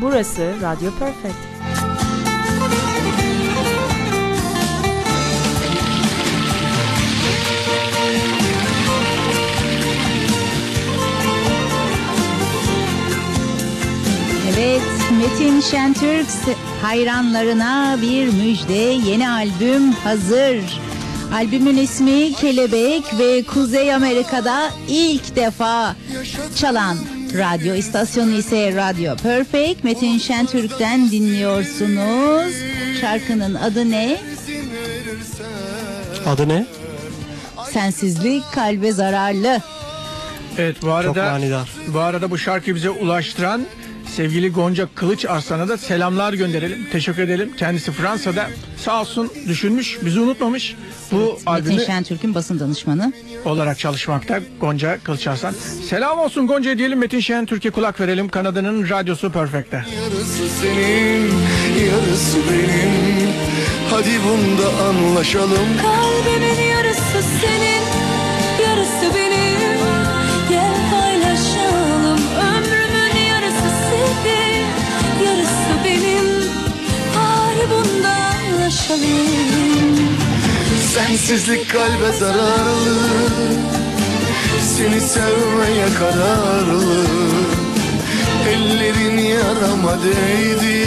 Burası Radyo Perfect. Evet, Metin Şentürk hayranlarına bir müjde. Yeni albüm hazır. Albümün ismi Kelebek ve Kuzey Amerika'da ilk defa çalan radyo istasyonu ise Radyo Perfect. Metin Şentürk'ten dinliyorsunuz. Şarkının adı ne? Adı ne? Sensizlik kalbe zararlı. Evet bu arada bu arada bu şarkıyı bize ulaştıran sevgili Gonca Kılıç Arslan'a da selamlar gönderelim. Teşekkür edelim. Kendisi Fransa'da sağ olsun düşünmüş, bizi unutmamış. Bu Metin albümü Şentürk'ün basın danışmanı. olarak çalışmakta Gonca Kılıç Arslan. Selam olsun Gonca diyelim Metin Şen Türkiye kulak verelim. Kanada'nın radyosu Perfect'te. Yarısı senin, yarısı benim. Hadi bunda anlaşalım. Kalbimin anlaşalım. Sensizlik kalbe zararlı. Seni sevmeye kararlı. Ellerin yarama değdi.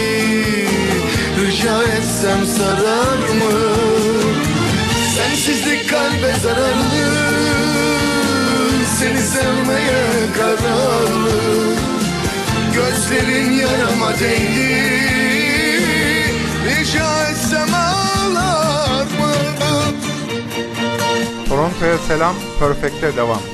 Rica etsem sarar mı? Sensizlik kalbe zararlı. Seni sevmeye kararlı. Gözlerin yarama değdi. Toronto'ya selam, Perfect'te devam.